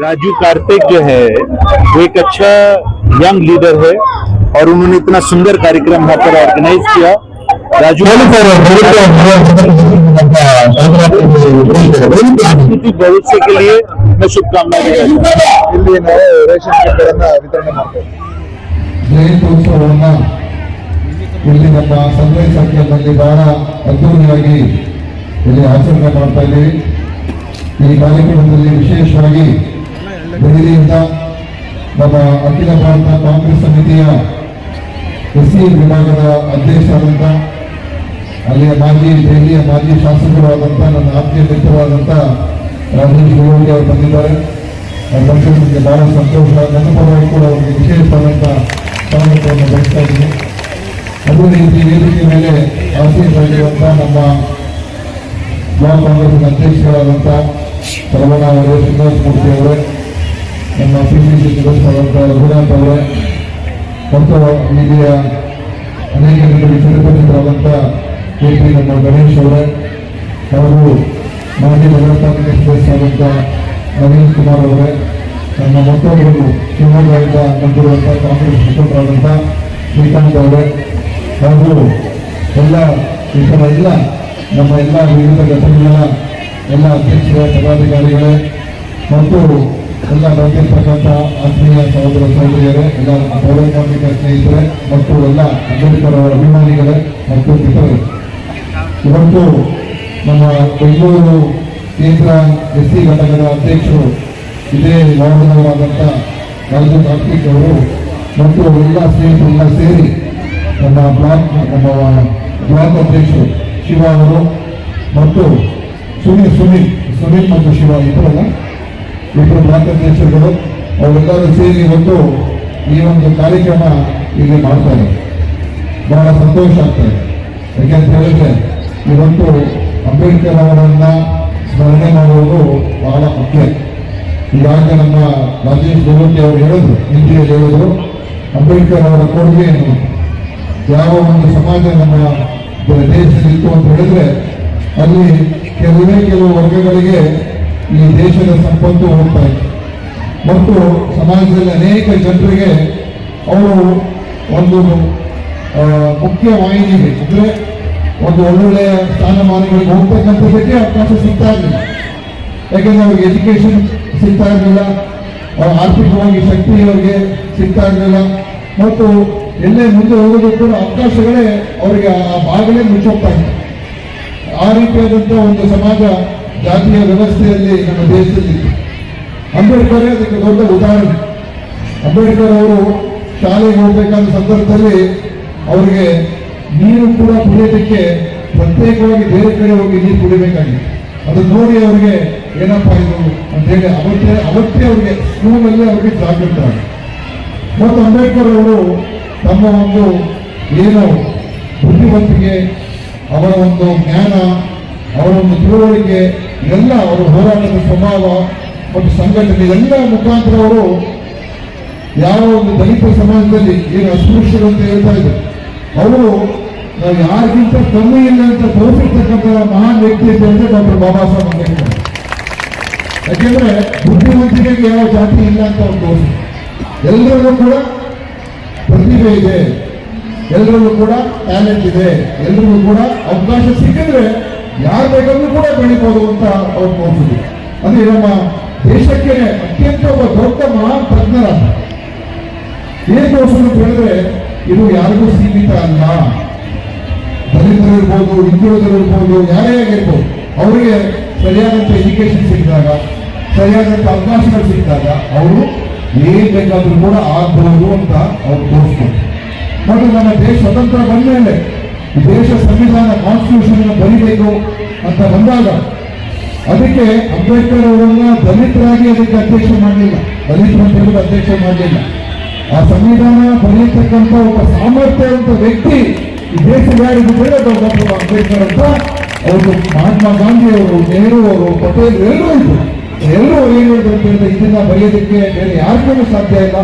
राजू कार्तिक जो है वो एक अच्छा यंग लीडर है और उन्होंने इतना सुंदर कार्यक्रम यहाँ पर ऑर्गेनाइज किया राजू राजनीतिक भविष्य के लिए मैं शुभकामनाएं देता हूं। ಇಲ್ಲಿ ನಾವು ರೇಷನ್ ಕಿಟ್ಗಳನ್ನ ವಿತರಣೆ ಮಾಡ್ತೇವೆ ಜಯಂತ್ಯೋತ್ಸವವನ್ನ ಇಲ್ಲಿ ನಮ್ಮ ಸನ್ರೈಸ್ ಸರ್ಕಲ್ನಲ್ಲಿ ಬಹಳ ಅದ್ದೂರಿಯಾಗಿ ಇಲ್ಲಿ ಆಚರಣೆ ಮಾಡ್ತಾ ಇದ್ದೀವಿ ಈ ಕಾರ್ಯಕ್ರಮದಲ್ಲಿ ವಿಶೇಷವಾಗಿ ದೆಹಲಿಯಿಂದ ನಮ್ಮ ಅಖಿಲ ಭಾರತ ಕಾಂಗ್ರೆಸ್ ಸಮಿತಿಯ ಎಸ್ ವಿಭಾಗದ ಅಧ್ಯಕ್ಷರಾದಂಥ ಅಲ್ಲಿಯ ಮಾಜಿ ದೆಹಲಿಯ ಮಾಜಿ ಶಾಸಕರಾದಂಥ ನನ್ನ ಆತ್ಮೀಯ ಮಿತ್ರರಾದಂಥ ರಾಜೇಶ್ ಗುರುವಳ್ಳಿ ಅವರು ಬಂದಿದ್ದಾರೆ. ನನಗೆ ಬಹಳ ಸಂತೋಷ, ನನ್ನ ಪರವಾಗಿ ಕೂಡ ಅವರಿಗೆ ವಿಶೇಷವಾದಂಥ ಸ್ವಾಗತವನ್ನು ಬಯಸ್ತಾ ಇದ್ದೀನಿ. ಅದೇ ರೀತಿ ವೇದಿಕೆ ಮೇಲೆ ಆಸೀನರಾಗಿರುವಂಥ ನಮ್ಮ ಬ್ಲಾಕ್ ಕಾಂಗ್ರೆಸ್ ಅಧ್ಯಕ್ಷರಾದಂಥ ಸರವಣ ಅವರೇ ಶ್ರೀನಿವಾಸ ಮೂರ್ತಿ ಅವರೇ ನಮ್ಮ ಸಿ ಸಿ ಸದಸ್ಯರಾದಂಥ ಅವರೇ ಮತ್ತು ಇಲ್ಲಿಯ ಅನೇಕ ಜನರಿಗೆ ಚಿರಪರಿಚಿತರಾದಂಥ ಕೆ ಪಿ ನಮ್ಮ ಗಣೇಶ್ ಅವರೇ ಹಾಗೂ ಮಾಜಿ ಭದ್ರತಾ ಸದಸ್ಯರಾದಂಥ ನವೀನ್ ಕುಮಾರ್ ಅವರೇ ನಮ್ಮ ಮತ್ತೊಬ್ಬರು ಶಿವಮೊಗ್ಗದಿಂದ ನಂಬಿರುವಂಥ ಕಾಂಗ್ರೆಸ್ ಮುಖಂಡರಾದಂಥ ಶ್ರೀಕಾಂತ್ ಅವರೇ ಹಾಗೂ ಎಲ್ಲ ಇತರ ಎಲ್ಲ ನಮ್ಮ ಎಲ್ಲ ವಿವಿಧ ಘಟನೆಗಳ ಎಲ್ಲ ಅಧ್ಯಕ್ಷರ, ಪದಾಧಿಕಾರಿಗಳೇ ಮತ್ತು ಎಲ್ಲ ಬಂದಿರ್ತಕ್ಕಂಥ ಆತ್ಮೀಯ ಸಹೋದರ ಸಹೋದರಿಯರೇ ಎಲ್ಲ ಪೌರಕಾರ್ಮಿಕ ಸ್ನೇಹಿತರೆ ಮತ್ತು ಎಲ್ಲ ಅಂಬೇಡ್ಕರ್ ಅವರ ಅಭಿಮಾನಿಗಳೇ ಮತ್ತು ಇತರರು. ಇವತ್ತು ನಮ್ಮ ಬೆಂಗಳೂರು ಕೇಂದ್ರ ಎಸ್ ಸಿ ಘಟಕದ ಅಧ್ಯಕ್ಷರು ಇದೇ ವಾರ್ಡ್ನವರಾದಂಥ ರಾಜು ಕಾರ್ತಿಕ್ ಅವರು ಮತ್ತು ಎಲ್ಲ ಸ್ನೇಹಿತರೆಲ್ಲ ಸೇರಿ ನಮ್ಮ ಬ್ಲಾಕ್ ನಮ್ಮ ಬ್ಲಾಕ್ ಅಧ್ಯಕ್ಷರು ಶಿವ ಅವರು ಮತ್ತು ಸುನಿ ಸುನಿಲ್ ಸುನಿಲ್ ಮತ್ತು ಶಿವ ಇಬ್ಬರಲ್ಲ. ಇಬ್ಬರು ಮಾರ್ಗದರ್ಶಕರು ಅವರೆಲ್ಲರೂ ಸೇರಿ ಇವತ್ತು ಈ ಒಂದು ಕಾರ್ಯಕ್ರಮ ಇಲ್ಲಿ ಮಾಡ್ತಾರೆ ಬಹಳ ಸಂತೋಷ ಆಗ್ತದೆ ಯಾಕೆಂತ ಹೇಳಿದ್ರೆ, ಇವತ್ತು ಅಂಬೇಡ್ಕರ್ ಅವರನ್ನ ಸ್ಮರಣೆ ಮಾಡುವುದು ಬಹಳ ಮುಖ್ಯ. ಈಗಾಗಲೇ ನಮ್ಮ ರಾಜೇಶ್ ದೇವತಿ ಅವರು ಹೇಳಿದ್ರು, ಹಿಂದಿಯಲ್ಲಿ ಹೇಳಿದ್ರು, ಅಂಬೇಡ್ಕರ್ ಅವರ ಕೊಡುಗೆ ಯಾವ ಒಂದು ಸಮಾಜ ನಮ್ಮ ದೇಶದಲ್ಲಿತ್ತು ಅಂತ ಹೇಳಿದ್ರೆ, ಅಲ್ಲಿ ಕೆಲವೇ ಕೆಲವು ವರ್ಗಗಳಿಗೆ ಈ ದೇಶದ ಸಂಪತ್ತು ಹೋಗ್ತಾ ಇತ್ತು ಮತ್ತು ಸಮಾಜದಲ್ಲಿ ಅನೇಕ ಜನರಿಗೆ ಅವರು ಒಂದು ಆ, ಮುಖ್ಯ ವಾಹಿನಿಗೆ ಅಂದ್ರೆ ಒಂದು ಒಳ್ಳೊಳ್ಳೆಯ ಸ್ಥಾನಮಾನಗಳಿಗೆ ಹೋಗ್ತಕ್ಕಂಥದ್ದಕ್ಕೆ ಅವಕಾಶ ಸಿಗ್ತಾ ಇರಲಿಲ್ಲ. ಯಾಕೆಂದರೆ ಅವ್ರಿಗೆ ಎಜುಕೇಶನ್ ಸಿಗ್ತಾ ಇರಲಿಲ್ಲ. ಆರ್ಥಿಕವಾಗಿ ಶಕ್ತಿ ಅವರಿಗೆ ಸಿಗ್ತಾ ಇರಲಿಲ್ಲ. ಮತ್ತು ಎಲ್ಲೇ ಮುಂದೆ ಹೋಗೋದಕ್ಕೂ ಅವಕಾಶಗಳೇ ಅವರಿಗೆ ಆ ಭಾಗಗಳೇ ಮುಚ್ಚೋಗ್ತಾ ಇತ್ತು ಆ ರೀತಿಯಾದಂಥ ಒಂದು ಸಮಾಜ ಜಾತಿಯ ವ್ಯವಸ್ಥೆಯಲ್ಲಿ ನಮ್ಮ ದೇಶದಲ್ಲಿ ಅಂಬೇಡ್ಕರ್ ಅದಕ್ಕೆ ದೊಡ್ಡ ಉದಾಹರಣೆ. ಅಂಬೇಡ್ಕರ್ ಅವರು ಶಾಲೆಗೆ ಹೋಗಬೇಕಾದ ಸಂದರ್ಭದಲ್ಲಿ ಅವರಿಗೆ ನೀರು ಕೂಡ ಕುಡಿಯೋದಕ್ಕೆ ಪ್ರತ್ಯೇಕವಾಗಿ ಬೇರೆ ಕಡೆ ಹೋಗಿ ನೀರು ಕುಡಿಬೇಕಾಗಿತ್ತು ಅದು ನೋಡಿ ಅವರಿಗೆ ಏನಪ್ಪ ಇದು ಅಂತ ಹೇಳಿ ಅವತ್ತೇ ಅವತ್ತೇ ಅವರಿಗೆ ಸ್ಕೂಲಲ್ಲಿ ಅವರಿಗೆ ಜಾಗೃತ ಮತ್ತು ಅಂಬೇಡ್ಕರ್ ಅವರು ತಮ್ಮ ಒಂದು ಏನು ಬುದ್ಧಿವಂತಿಕೆ, ಅವರ ಒಂದು ಜ್ಞಾನ, ಅವರ ಒಂದು ತಿಳುವಳಿಕೆ ಎಲ್ಲ ಅವರು ಹೋರಾಟದ ಸ್ವಭಾವ ಮತ್ತು ಸಂಘಟನೆ ಎಲ್ಲ ಮುಖಾಂತರ ಅವರು ಯಾವ ಒಂದು ದಲಿತ ಸಮಾಜದಲ್ಲಿ ಏನು ಅಸ್ಪೃಶ್ಯರು ಅಂತ ಹೇಳ್ತಾ ಇದ್ರು ಅವರು, ನಾವು ಯಾರಿಗಿಂತ ಕಮ್ಮಿ ಇಲ್ಲ ಅಂತ ತೋರಿಸಿರ್ತಕ್ಕಂಥ ಮಹಾನ್ ವ್ಯಕ್ತಿ ಅಂತ ಹೇಳಿದ್ರೆ ಡಾಕ್ಟರ್ ಬಾಬಾ ಸಾಹೇಬ್ ಅಂಬೇಡ್ಕರ್. ಯಾಕೆಂದ್ರೆ ಬುದ್ಧಿವಂತಿಕೆಗೆ ಯಾವ ಜಾತಿ ಇಲ್ಲ ಅಂತ ಅವ್ರು ತೋರಿಸಿ ಎಲ್ಲರಿಗೂ ಕೂಡ ಪ್ರತಿಭೆ ಇದೆ. ಎಲ್ಲರಲ್ಲೂ ಕೂಡ ಟ್ಯಾಲೆಂಟ್ ಇದೆ. ಎಲ್ರಿಗೂ ಕೂಡ ಅವಕಾಶ ಸಿಕ್ಕಿದ್ರೆ ಯಾರು ಬೇಕಾದ್ರೂ ಕೂಡ ಬೆಳಿಬೋದು ಅಂತ ಅವ್ರು ತೋರಿಸಿದ್ರು ಅಂದ್ರೆ ನಮ್ಮ ದೇಶಕ್ಕೆ ಅತ್ಯಂತ ಒಬ್ಬ ದೊಡ್ಡ ಮಹಾನ್ ತಜ್ಞರ ಏನ್ ತೋರಿಸಿದ್ರು ಅಂತ ಹೇಳಿದ್ರೆ, ಇದು ಯಾರಿಗೂ ಸೀಮಿತ ಅಲ್ಲ. ದಲಿತರು ಇರ್ಬೋದು ಹಿಂದುಳಿದರು ಇರ್ಬೋದು ಯಾರೇ ಆಗಿರ್ಬೋದು, ಅವರಿಗೆ ಸರಿಯಾದಂತಹ ಎಜುಕೇಶನ್ ಸಿಕ್ಕಿದಾಗ ಸರಿಯಾದಂಥ ಅವಕಾಶಗಳು ಸಿಕ್ಕಿದಾಗ ಅವರು ಏನ್ ಬೇಕಾದ್ರೂ ಕೂಡ ಆಗ್ಬಹುದು ಅಂತ ಅವ್ರು ತೋರಿಸ್ತಾರೆ. ಮತ್ತು ನಮ್ಮ ದೇಶ ಸ್ವತಂತ್ರ ಬಂದ ಮೇಲೆ ದೇಶ ಸಂವಿಧಾನ ಕಾನ್ಸ್ಟಿಟ್ಯೂಷನ್ ಬರೀಬೇಕು ಅಂತ ಬಂದಾಗ ಅದಕ್ಕೆ ಅಂಬೇಡ್ಕರ್ ಅವರನ್ನ ದಲಿತರಾಗಿ ಅದಕ್ಕೆ ಅಧ್ಯಕ್ಷ ಮಾಡಲಿಲ್ಲ. ದಲಿತರು ಹೇಳಿದ್ರೆ ಅಧ್ಯಕ್ಷ ಮಾಡಲಿಲ್ಲ. ಆ ಸಂವಿಧಾನ ಬರೆಯತಕ್ಕಂಥ ಒಬ್ಬ ಸಾಮರ್ಥ್ಯವಂತ ವ್ಯಕ್ತಿ ಈ ದೇಶ ಯಾರಿಗೂ ಬೇಡ ಡಾಕ್ಟರ್ ಅಂಬೇಡ್ಕರ್ ಅಂತ ಅವರು ಮಹಾತ್ಮ ಗಾಂಧಿ ಅವರು ನೆಹರು ಅವರು ಪಟೇಲ್ ಎಲ್ಲರೂ ಇದ್ರು. ಎಲ್ಲರೂ ಏನು ಹೇಳಿದ್ರು ಅಂತ ಹೇಳಿದ್ರೆ ಇದನ್ನ ಬರೆಯೋದಕ್ಕೆ ಬೇರೆ ಯಾರಿಗೂ ಸಾಧ್ಯ ಇಲ್ಲ.